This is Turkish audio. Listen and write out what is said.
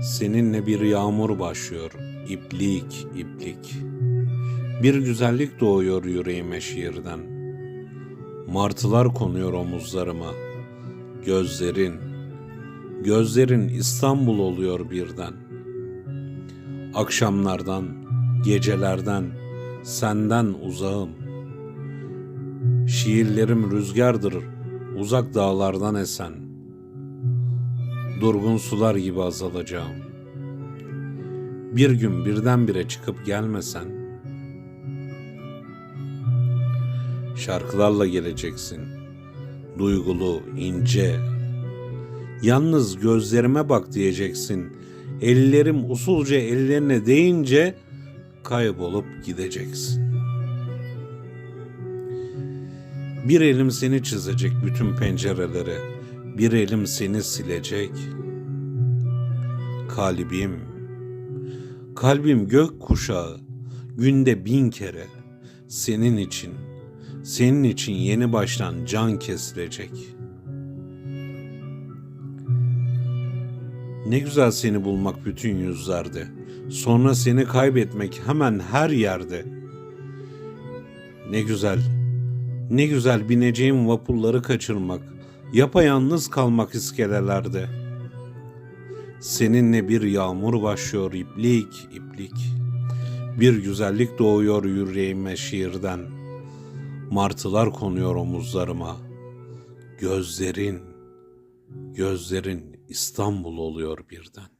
Seninle bir yağmur başlıyor, iplik iplik. Bir güzellik doğuyor yüreğime şiirden. Martılar konuyor omuzlarıma. Gözlerin, gözlerin İstanbul oluyor birden. Akşamlardan, gecelerden, senden uzağım. Şiirlerim rüzgardır, uzak dağlardan esen. Durgun sular gibi azalacağım. Bir gün birdenbire çıkıp gelmesen, şarkılarla geleceksin. Duygulu, ince. Yalnız gözlerime bak diyeceksin. Ellerim usulca ellerine değince kaybolup gideceksin. Bir elim seni çizecek bütün pencerelere. Bir elim seni silecek. Kalbim, kalbim gök kuşağı, günde bin kere senin için, senin için yeni baştan can kesilecek. Ne güzel seni bulmak bütün yüzlerde. Sonra seni kaybetmek hemen her yerde. Ne güzel, ne güzel bineceğim vapurları kaçırmak, yapayalnız kalmak iskelelerde. Seninle bir yağmur başlıyor iplik iplik. Bir güzellik doğuyor yüreğime şiirden. Martılar konuyor omuzlarıma. Gözlerin, gözlerin İstanbul oluyor birden.